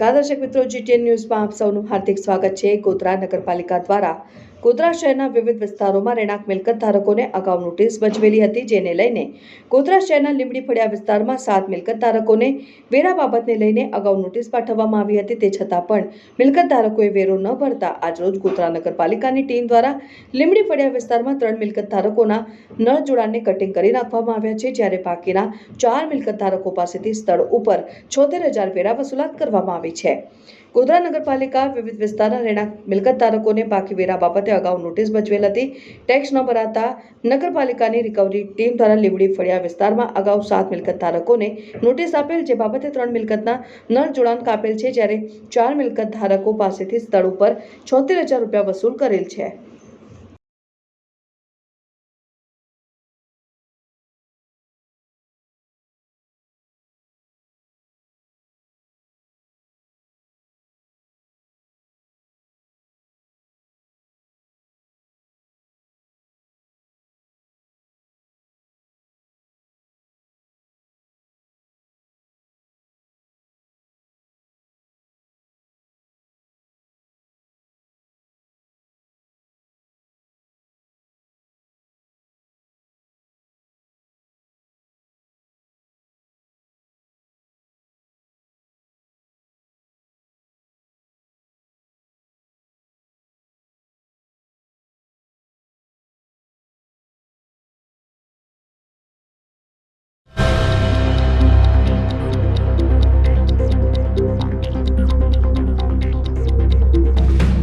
નમસ્કાર દર્શક મિત્રો જીટીએન ન્યૂઝમાં આપ સૌનું હાર્દિક સ્વાગત છે. ગોધરા નગરપાલિકા દ્વારા ગોધરા શહેરના વિવિધ વિસ્તારોમાં રહેણાંક મિલકત ધારકોને અગાઉ નોટિસ બજવેલી હતી, જેને લઈને ગોધરા શહેરના લીંબડી ફળિયા વિસ્તારમાં સાત મિલકત ધારકોને વેરા બાબતને લઈને અગાઉ નોટિસ પાઠવવામાં આવી હતી. તે છતાં પણ મિલકત ધારકોએ વેરો ન ભરતા આજરોજ ગોધરા નગરપાલિકાની ટીમ દ્વારા લીંબડી ફળિયા વિસ્તારમાં ત્રણ મિલકત ધારકોના નળ જોડાણને કટિંગ કરી નાખવામાં આવ્યા છે, જ્યારે બાકીના ચાર મિલકત ધારકો પાસેથી સ્થળ ઉપર છોતેર હજાર વેરા વસૂલાત કરવામાં આવી છે. ગોધરા નગરપાલિકા વિવિધ વિસ્તારના રહેણાંક મિલકત ધારકોને બાકી વેરા બાબતે અગાઉ નોટિસ ભજવેલ હતી. ટેક્સ ન ભરાતા નગરપાલિકાની રિકવરી ટીમ દ્વારા લીવડી ફળિયા વિસ્તારમાં અગાઉ સાત મિલકત ધારકોને નોટિસ આપેલ, જે બાબતે ત્રણ મિલકતના નળ જોડાણ કાપેલ છે, જ્યારે ચાર મિલકત ધારકો પાસેથી સ્થળ ઉપર છોતેર હજાર રૂપિયા વસૂલ કરેલ છે.